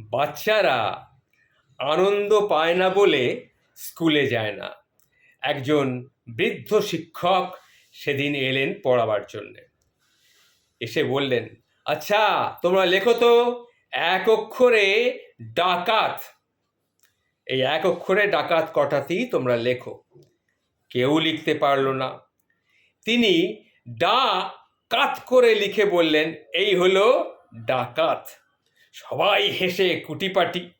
বাচ্চারা আনন্দ পায় না বলে স্কুলে যায় না। একজন বৃদ্ধ শিক্ষক সেদিন এলেন পড়াবার জন্যে। এসে বললেন আচ্ছা তোমরা লেখো তো, এক অক্ষরে ডাকাত। এই এক অক্ষরে ডাকাত কটাতেই তোমরা লেখো। কেউ লিখতে পারল না। তিনি ডা কাত করে লিখে বললেন, এই হলো ডাকাত। সবাই হেসে কুটিপাটি।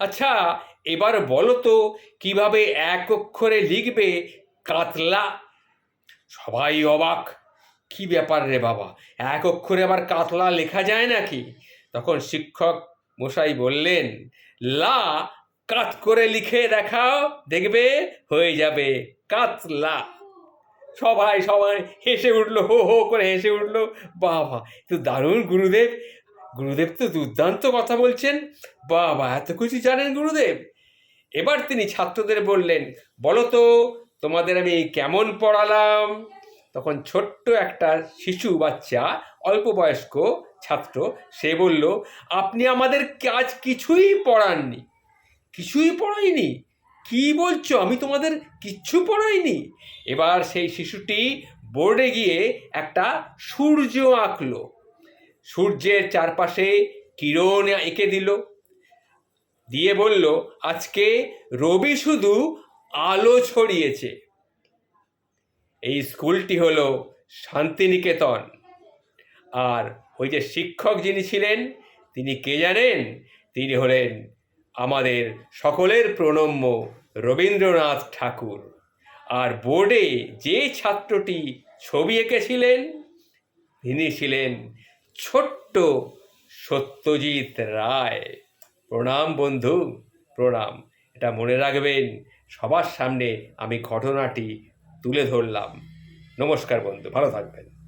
আচ্ছা এবার বলো তো, কীভাবে এক অক্ষরে লিখবে কাতলা? সবাই অবাক। কি ব্যাপার রে বাবা, এক অক্ষরে আবার কাতলা লেখা যায় নাকি? তখন শিক্ষক মশাই বললেন, লা, কাত করে লিখে দেখাও, দেখবে, হয়ে যাবে কাতলা। সবাই সবাই হেসে উঠল, হো হো করে হেসে উঠল। বাবা তো দারুণ গুরুদেব। গুরুদেব তো দুর্দান্ত কথা বলছেন। বাবা, এত কিছু জানেন গুরুদেব? এবার তিনি ছাত্রদের বললেন, বলো তো, তোমাদের আমি কেমন পড়ালাম? তখন ছোট্ট একটা শিশু বাচ্চা, অল্প বয়স্ক ছাত্র, সে বলল, আপনি আমাদের কাজ কিছুই পড়াননি। কিছুই পড়াইনি? কি বলছো? আমি তোমাদের কিচ্ছু পড়াইনি? এবার সেই শিশুটি বোর্ডে গিয়ে একটা সূর্য আঁকলো। সূর্যের চারপাশে কিরণ এঁকে দিল। দিয়ে বলল, আজকে রবি শুধু আলো ছড়িয়েছে। এই স্কুলটি হলো শান্তিনিকেতন। আর ওই যে শিক্ষক যিনি ছিলেন, তিনি কে জানেন? তিনি হলেন আমাদের সকলের প্রণম্য রবীন্দ্রনাথ ঠাকুর। আর বোর্ডে যে ছাত্রটি ছবি এঁকেছিলেন, তিনি ছিলেন ছোট্ট সত্যজিৎ রায়। প্রণাম বন্ধু, প্রণাম। এটা মনে রাখবেন, সবার সামনে আমি ঘটনাটি তুলে ধরলাম। নমস্কার বন্ধু, ভালো থাকবেন।